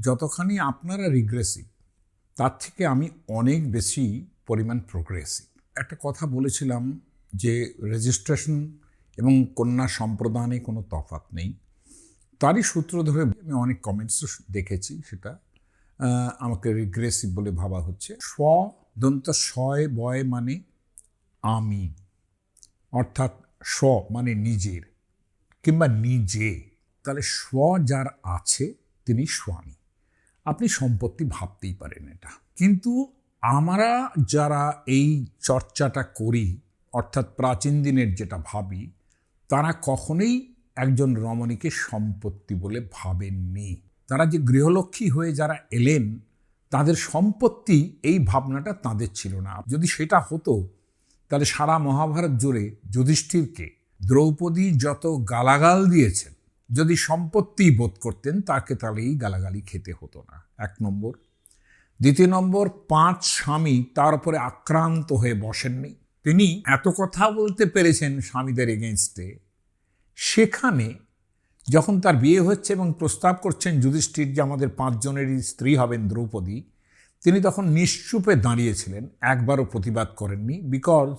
যতখানি আপনারা রিগ্রেসিভ তার থেকে আমি অনেক বেশি পরিমাণ প্রোগ্রেসিভ একটা কথা বলেছিলাম যে রেজিস্ট্রেশন এবং কন্যা সম্প্রদানে কোনো তফাৎ নেই। তারই সূত্র ধরে আমি অনেক কমেন্টস দেখেছি সেটা আমাকে রিগ্রেসিভ বলে ভাবা হচ্ছে। স্ব দন্ত স্বয় বয় মানে আমি, অর্থাৎ স্ব মানে নিজের কিংবা নিজে। তাহলে স্ব যার আছে, তিনি স্বামী। আপনি সম্পত্তি ভাবতেই পারেন এটা। কিন্তু আমরা যারা এই চর্চাটা করি, অর্থাৎ প্রাচীন দিনের যেটা ভাবি, তারা কখনোই একজন রমণীকে সম্পত্তি বলে ভাবেননি। তারা যে গৃহলক্ষ্মী হয়ে যারা এলেন, তাদের সম্পত্তি এই ভাবনাটা তাদের ছিল না। যদি সেটা হতো, তাহলে সারা মহাভারত জুড়ে যুধিষ্ঠিরকে দ্রৌপদী যত গালাগাল দিয়েছেন যদি সম্পত্তি বোধ করতেন, তাকে তাহলে এই গালাগালি খেতে হতো না। এক নম্বর। দ্বিতীয় নম্বর, পাঁচ স্বামী তার উপরে আক্রান্ত হয়ে বসেননি। তিনি এত কথা বলতে পেরেছেন স্বামীদের এগেনস্টে সেখানে যখন তার বিয়ে হচ্ছে এবং প্রস্তাব করছেন যুধিষ্ঠির যে আমাদের পাঁচজনেরই স্ত্রী হবেন দ্রৌপদী, তিনি তখন নিশ্চুপে দাঁড়িয়েছিলেন। একবারও প্রতিবাদ করেননি বিকজ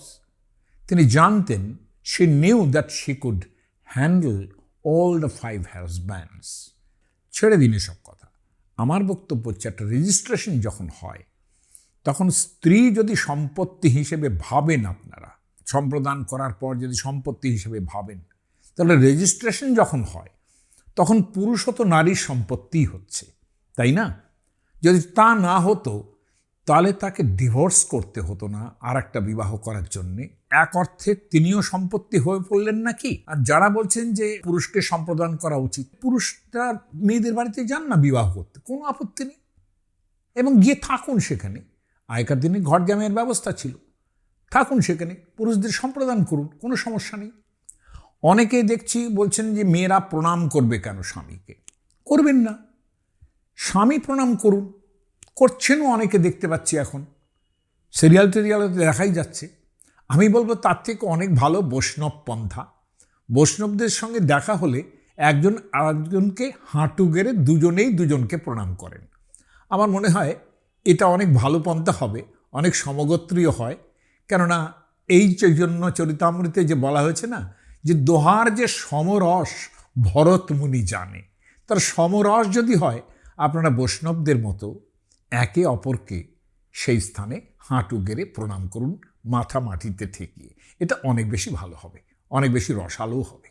তিনি জানতেন, সে knew that she could handle all the five husbands ছেড়ে দিন সব কথা। আমার বক্তব্য হচ্ছে একটা রেজিস্ট্রেশন যখন হয়, তখন স্ত্রী যদি সম্পত্তি হিসেবে ভাবেন আপনারা, সম্প্রদান করার পর যদি সম্পত্তি হিসেবে ভাবেন, তাহলে রেজিস্ট্রেশন যখন হয়, তখন পুরুষত নারীর সম্পত্তিই হচ্ছে, তাই না? যদি তা না হতো, তাহলে তাকে ডিভোর্স করতে হতো না আর একটা বিবাহ করার জন্যে। এক অর্থে তিনিও সম্পত্তি হয়ে পড়লেন নাকি? আর যারা বলছেন যে পুরুষকে সম্প্রদান করা উচিত, পুরুষরা মেয়েদের বাড়িতে যান না বিবাহ করতে? কোনো আপত্তি নেই। এবং গিয়ে থাকুন সেখানে। আগেকার দিনে ঘর জামাইয়ের ব্যবস্থা ছিল। থাকুন সেখানে, পুরুষদের সম্প্রদান করুন, কোনো সমস্যা নেই। অনেকেই দেখছি বলছেন যে মেয়েরা প্রণাম করবে কেন স্বামীকে? করবেন না। স্বামী প্রণাম করুন। করছেনও অনেকে দেখতে পাচ্ছি এখন। সিরিয়াল টিরিয়ালে দেখাই যাচ্ছে। আমি বলব তার থেকে অনেক ভালো বৈষ্ণব পন্থা। বৈষ্ণবদের সঙ্গে দেখা হলে একজন আরেকজনকে হাঁটু গেড়ে দুজনেই দুজনকে প্রণাম করেন। আমার মনে হয় এটা অনেক ভালো পন্থা হবে, অনেক সমগোত্রীয় হয়। কেননা এই জন্য চরিতামৃতে যে বলা হয়েছে না, যে দোহার যে সমরস ভরত মুনি জানে। তার সমরস যদি হয়, আপনারা বৈষ্ণবদের মতো একে অপরকে সেই স্থানে হাঁটু গেড়ে প্রণাম করুন। মাথা মাটিতে ঠেকিয়ে। এটা অনেক বেশি ভালো হবে অনেক বেশি রসালোও হবে।